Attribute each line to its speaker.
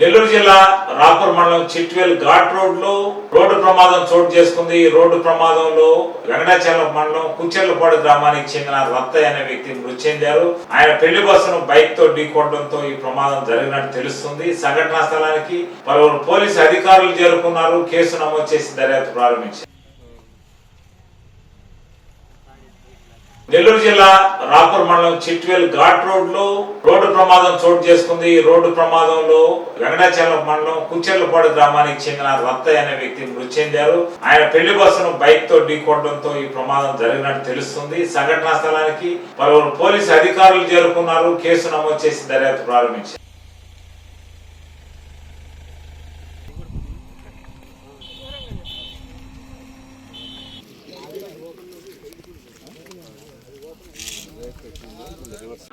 Speaker 1: నెల్లూరు జిల్లా రాపూర్ మండలం చిట్వేల్ ఘాట్ రోడ్లో రోడ్డు ప్రమాదం చోటు చేసుకుంది. ఈ రోడ్డు ప్రమాదంలో వెంకటాచలం మండలం కుచెర్లపాడు గ్రామానికి చెందిన రత్తయ్య అనే వ్యక్తి మృతి చెందారు. ఆయన పెళ్ళి బస్సును బైక్తో ఢీకొట్టడంతో ఈ ప్రమాదం జరిగినట్టు తెలుస్తుంది. సంఘటనా స్థలానికి పలువురు పోలీసు అధికారులు చేరుకున్నారు. కేసు నమోదు చేసి దర్యాప్తు ప్రారంభించారు. నెల్లూరు జిల్లా రాపూర్ మండలం చిట్వేల్ ఘాట్ రోడ్లో రోడ్డు ప్రమాదం చోటు చేసుకుంది. ఈ రోడ్డు ప్రమాదంలో వెంకటాచలం మండలం కుచెర్లపాడు గ్రామానికి చెందిన రత్తయ్య అనే వ్యక్తి మృతి చెందారు. ఆయన పెళ్ళి బస్సును బైక్తో ఢీకొట్టడంతో ఈ ప్రమాదం జరిగినట్టు తెలుస్తుంది. సంఘటనా స్థలానికి పలువురు పోలీసు అధికారులు చేరుకున్నారు. కేసు నమోదు చేసి దర్యాప్తు ప్రారంభించారు. రివర్స్